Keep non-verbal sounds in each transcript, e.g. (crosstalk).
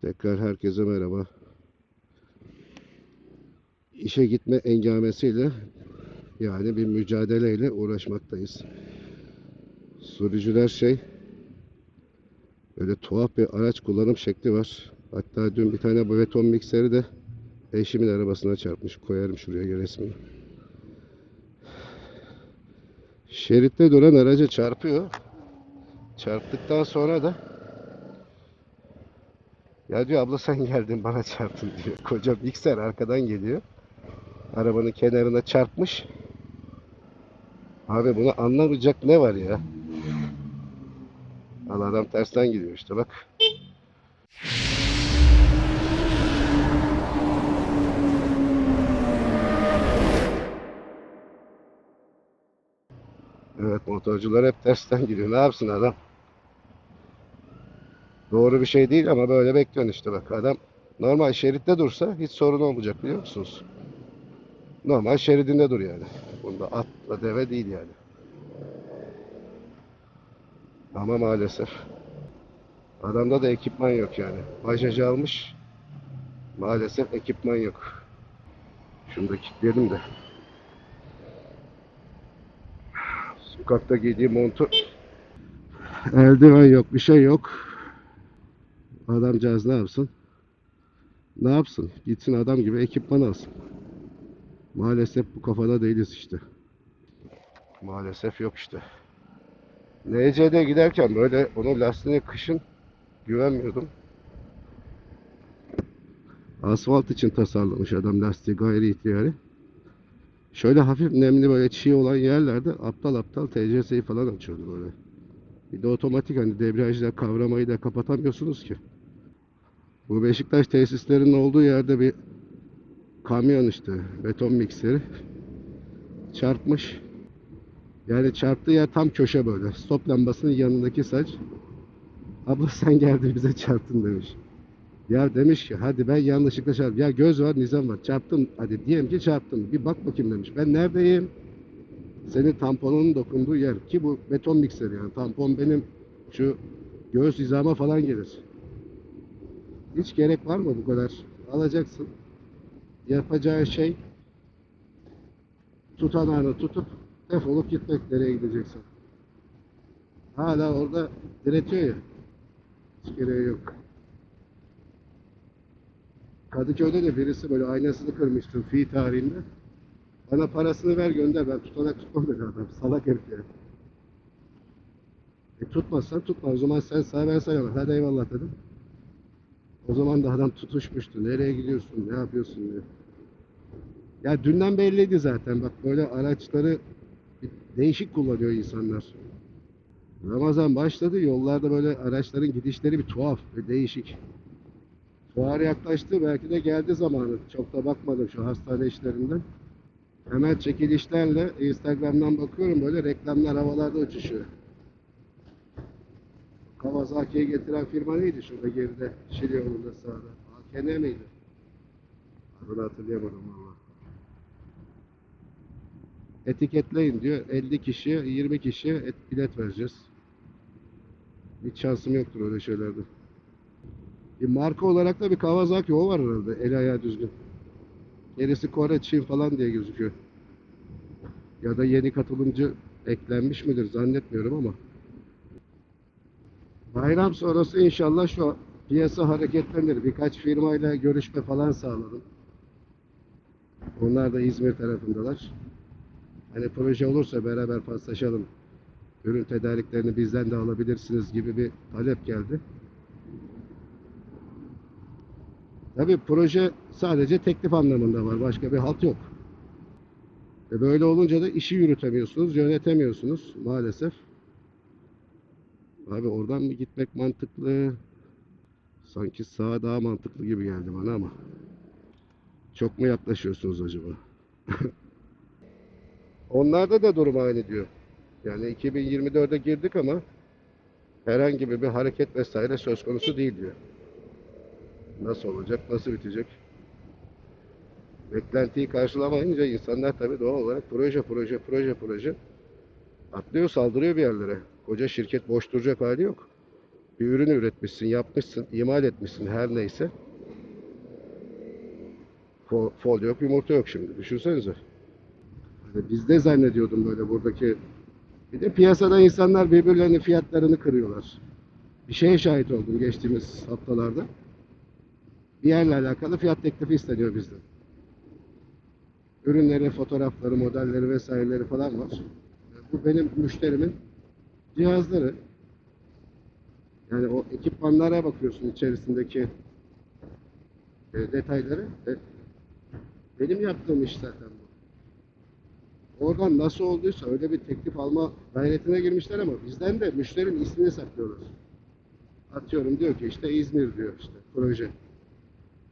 Tekrar herkese merhaba. İşe gitme engamesiyle yani bir mücadeleyle uğraşmaktayız. Sürücüler şey böyle tuhaf bir araç kullanım şekli var. Hatta dün bir tane beton mikseri de eşimin arabasına çarpmış. Koyarım şuraya resmini. Şeritte duran araca çarpıyor. Çarptıktan sonra da ya diyor abla sen geldin bana çarptın diyor. (laughs) Koca mikser arkadan geliyor. Arabanın kenarına çarpmış. Abi bunu anlamayacak ne var ya? Al adam tersten gidiyor işte bak. Evet motorcular hep tersten gidiyor. Ne yapsın adam? Doğru bir şey değil ama böyle bekliyorsun işte bak adam normal şeritte dursa hiç sorun olmayacak biliyor musunuz? Normal şeridinde dur yani. Bunda atla deve değil yani. Ama maalesef adamda da ekipman yok yani. Bajajı almış. Maalesef ekipman yok. Şunu da kilitleyelim de. Sokakta giydiği montu eldiven yok, bir şey yok. Adamcağız ne yapsın? Ne yapsın? Gitsin adam gibi ekipman alsın. Maalesef bu kafada değiliz işte. Maalesef yok işte. NC'de giderken böyle onun lastiğine kışın güvenmiyordum. Asfalt için tasarlamış adam lastiği gayri ihtiyari. Şöyle hafif nemli böyle çiğ olan yerlerde aptal aptal TCS'yi falan açıyordu böyle. Bir de otomatik hani debriyajla kavramayı da kapatamıyorsunuz ki. Bu Beşiktaş tesislerinin olduğu yerde bir kamyon işte beton mikseri çarpmış. Yani çarptığı yer tam köşe böyle. Stop lambasının yanındaki saç. Abla sen geldin bize çarptın demiş. Ya demiş ki hadi ben yanlışlıkla çarptım. Ya göz var nizam var çarptım. Hadi diyelim ki çarptım. Bir bak bakayım demiş. Ben neredeyim? Senin tamponunun dokunduğu yer. Ki bu beton mikseri yani. Tampon benim şu göğüs hizama falan gelir. Hiç gerek var mı bu kadar? Alacaksın. Yapacağı şey tutanağını tutup defolup gitmek nereye gideceksin. Hala orada diretiyor ya. Hiç gereği yok. Kadıköy'de de birisi böyle aynasını kırmıştı fi tarihinde. Bana parasını ver gönder ben tutanak tutmam dedi adam. Salak herif ya. E tutmazsan tutma o zaman sen sağ ben sağ Hadi eyvallah dedim. O zaman da adam tutuşmuştu. Nereye gidiyorsun? Ne yapıyorsun diye. Ya dünden belliydi zaten. Bak böyle araçları değişik kullanıyor insanlar. Ramazan başladı. Yollarda böyle araçların gidişleri bir tuhaf ve değişik. Fuar yaklaştı. Belki de geldi zamanı. Çok da bakmadım şu hastane işlerinden. Hemen çekilişlerle Instagram'dan bakıyorum böyle reklamlar havalarda uçuşuyor. Kawasaki'yi getiren firma neydi şurada geride? Şili yolunda sağda. AKN miydi? Adını hatırlayamadım valla. Etiketleyin diyor. 50 kişiye, 20 kişiye et, bilet vereceğiz. Hiç şansım yoktur öyle şeylerde. Bir marka olarak da bir Kawasaki o var herhalde. El ayağı düzgün. Gerisi Kore, Çin falan diye gözüküyor. Ya da yeni katılımcı eklenmiş midir zannetmiyorum ama. Bayram sonrası inşallah şu piyasa hareketlenir. Birkaç firmayla görüşme falan sağladım. Onlar da İzmir tarafındalar. Hani proje olursa beraber paslaşalım. Ürün tedariklerini bizden de alabilirsiniz gibi bir talep geldi. Tabii proje sadece teklif anlamında var. Başka bir halt yok. E böyle olunca da işi yürütemiyorsunuz, yönetemiyorsunuz maalesef. Abi oradan mı gitmek mantıklı? Sanki sağa daha mantıklı gibi geldi bana ama. Çok mu yaklaşıyorsunuz acaba? (laughs) Onlarda da durum aynı diyor. Yani 2024'e girdik ama herhangi bir hareket vesaire söz konusu değil diyor. Nasıl olacak, nasıl bitecek? Beklentiyi karşılamayınca insanlar tabii doğal olarak proje proje proje proje atlıyor saldırıyor bir yerlere. Koca şirket boş duracak hali yok. bir ürün üretmişsin, yapmışsın, imal etmişsin her neyse. Fo- Fol yok, yumurta yok şimdi. Düşünsenize. Hani biz de zannediyordum böyle buradaki. Bir de piyasada insanlar birbirlerinin fiyatlarını kırıyorlar. Bir şeye şahit oldum geçtiğimiz haftalarda. Bir yerle alakalı fiyat teklifi isteniyor bizden. Ürünleri, fotoğrafları, modelleri vesaireleri falan var. Bu benim müşterimin cihazları. Yani o ekipmanlara bakıyorsun içerisindeki e, detayları. E, benim yaptığım iş zaten bu. Oradan nasıl olduysa öyle bir teklif alma gayretine girmişler ama bizden de müşterinin ismini saklıyorlar. Atıyorum diyor ki işte İzmir diyor işte proje.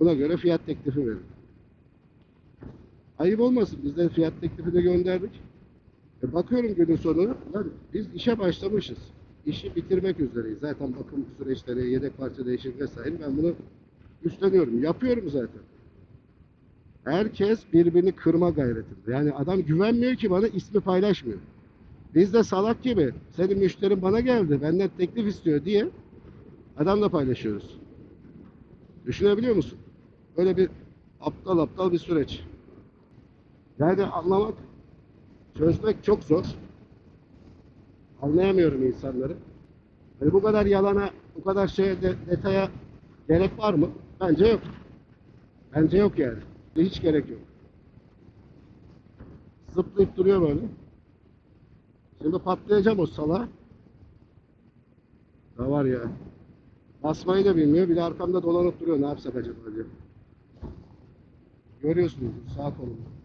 Buna göre fiyat teklifi verin. Ayıp olmasın biz de fiyat teklifini gönderdik. E bakıyorum günün sonuna biz işe başlamışız. İşi bitirmek üzereyiz. Zaten bakım süreçleri, yedek parça değişim vesaire ben bunu üstleniyorum. Yapıyorum zaten. Herkes birbirini kırma gayretinde. Yani adam güvenmiyor ki bana ismi paylaşmıyor. Biz de salak gibi senin müşterin bana geldi benden teklif istiyor diye adamla paylaşıyoruz. Düşünebiliyor musun? Böyle bir aptal aptal bir süreç. Yani anlamak, çözmek çok zor. Anlayamıyorum insanları. Hani bu kadar yalana, bu kadar şeye de, detaya gerek var mı? Bence yok. Bence yok yani. Hiç gerek yok. Zıplayıp duruyor böyle. Şimdi patlayacağım o sala. Da var ya. Basmayı da bilmiyor. Bir de arkamda dolanıp duruyor. Ne yapsak acaba diye. Görüyorsunuz sağ kolumda.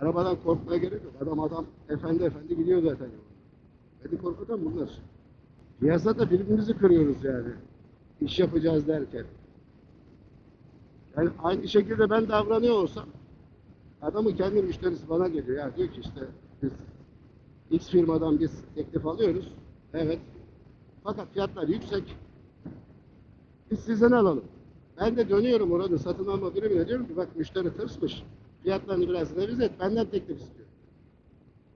Arabadan korkmaya gerek yok. Adam adam efendi efendi gidiyor zaten. Beni korkutan bunlar. Piyasada birbirimizi kırıyoruz yani. İş yapacağız derken. Yani aynı şekilde ben davranıyor olsam adamın kendi müşterisi bana geliyor. Ya diyor ki işte biz X firmadan biz teklif alıyoruz. Evet. Fakat fiyatlar yüksek. Biz sizden alalım. Ben de dönüyorum orada satın alma birimine diyorum ki bak müşteri tırsmış. Fiyatlarını biraz revize et. Benden teklif istiyor.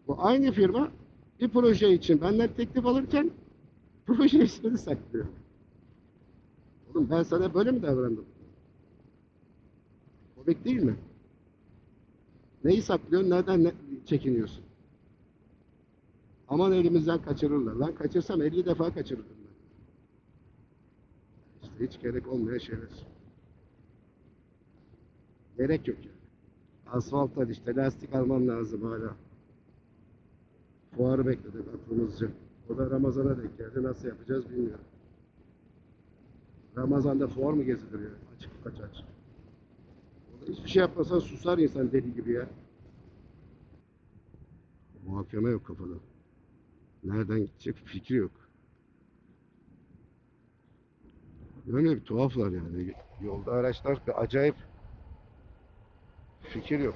Bu aynı firma bir proje için benden teklif alırken (laughs) proje ismini saklıyor. Oğlum ben sana böyle mi davrandım? Komik değil mi? Neyi saklıyorsun? Nereden ne- çekiniyorsun? Aman elimizden kaçırırlar. Lan kaçırsam 50 defa kaçırırdım ben. İşte hiç gerek olmayan şeyler. Gerek yok yani. Asfalttan işte lastik almam lazım hala. Fuarı bekledik aklımızca. O da Ramazan'a denk geldi. Nasıl yapacağız bilmiyorum. Ramazan'da fuar mı gezilir ya? Açık aç aç. Hiçbir şey yapmasan susar insan deli gibi ya. Muhakeme yok kafada. Nereden gidecek fikri yok. Böyle bir tuhaflar yani. Yolda araçlar acayip fikir yok.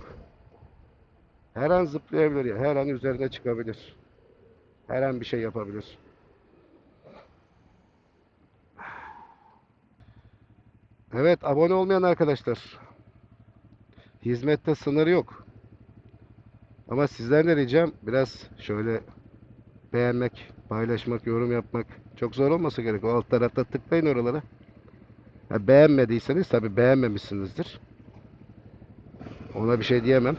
Her an zıplayabilir ya. Her an üzerine çıkabilir. Her an bir şey yapabilir. Evet, abone olmayan arkadaşlar. Hizmette sınır yok. Ama sizlerle ricam biraz şöyle beğenmek, paylaşmak, yorum yapmak çok zor olmasa gerek. O alt tarafta tıklayın oralara. Ha, beğenmediyseniz tabii beğenmemişsinizdir. Ona bir şey diyemem.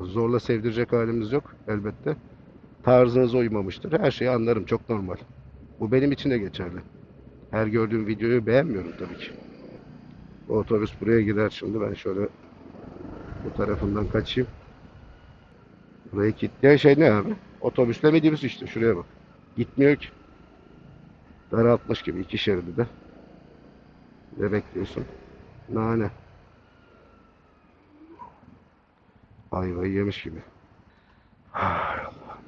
Zorla sevdirecek halimiz yok elbette. Tarzınıza uymamıştır. Her şeyi anlarım. Çok normal. Bu benim için de geçerli. Her gördüğüm videoyu beğenmiyorum tabii ki. O otobüs buraya gider şimdi. Ben şöyle bu tarafından kaçayım. Burayı kilitleyen şey ne abi? Otobüsle minibüs işte. Şuraya bak. Gitmiyor ki. Daraltmış gibi iki şeridi de. Ne bekliyorsun? Nane. Ayvayı yemiş gibi. Hay Allah'ım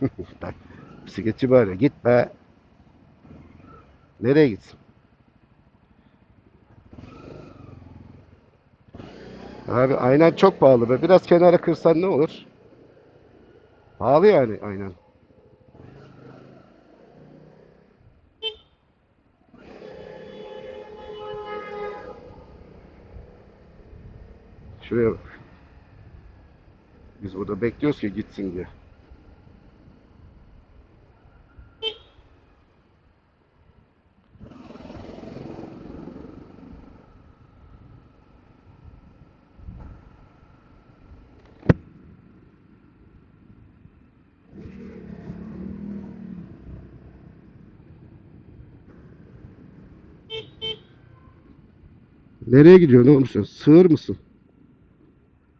yarabbim. (laughs) Bisikletçi böyle. Git be. Nereye gitsin? Abi aynen çok pahalı be. Biraz kenara kırsan ne olur? Pahalı yani aynen. Şuraya bak. Biz burada bekliyoruz ki gitsin diye. Nereye gidiyorsun oğlum sen? Sığır mısın?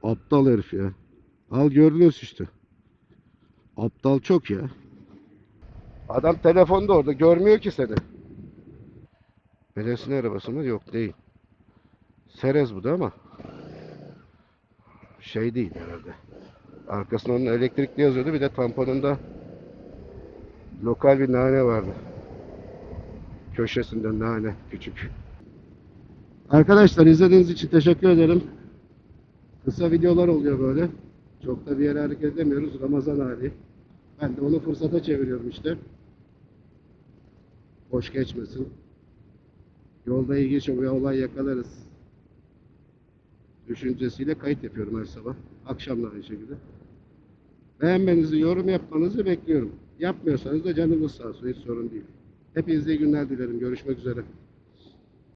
Aptal herif ya. Al gördünüz işte. Aptal çok ya. Adam telefonda orada görmüyor ki seni. Belediyenin arabası mı? Yok değil. Serez bu da ama şey değil herhalde. Arkasında onun elektrikli yazıyordu. Bir de tamponunda lokal bir nane vardı. Köşesinde nane küçük. Arkadaşlar izlediğiniz için teşekkür ederim. Kısa videolar oluyor böyle. Çok da bir yere hareket edemiyoruz. Ramazan hali. Ben de onu fırsata çeviriyorum işte. Boş geçmesin. Yolda ilginç bir olay yakalarız. Düşüncesiyle kayıt yapıyorum her sabah. Akşam da aynı şekilde. Beğenmenizi, yorum yapmanızı bekliyorum. Yapmıyorsanız da canınız sağ olsun. Hiç sorun değil. Hepinize iyi günler dilerim. Görüşmek üzere.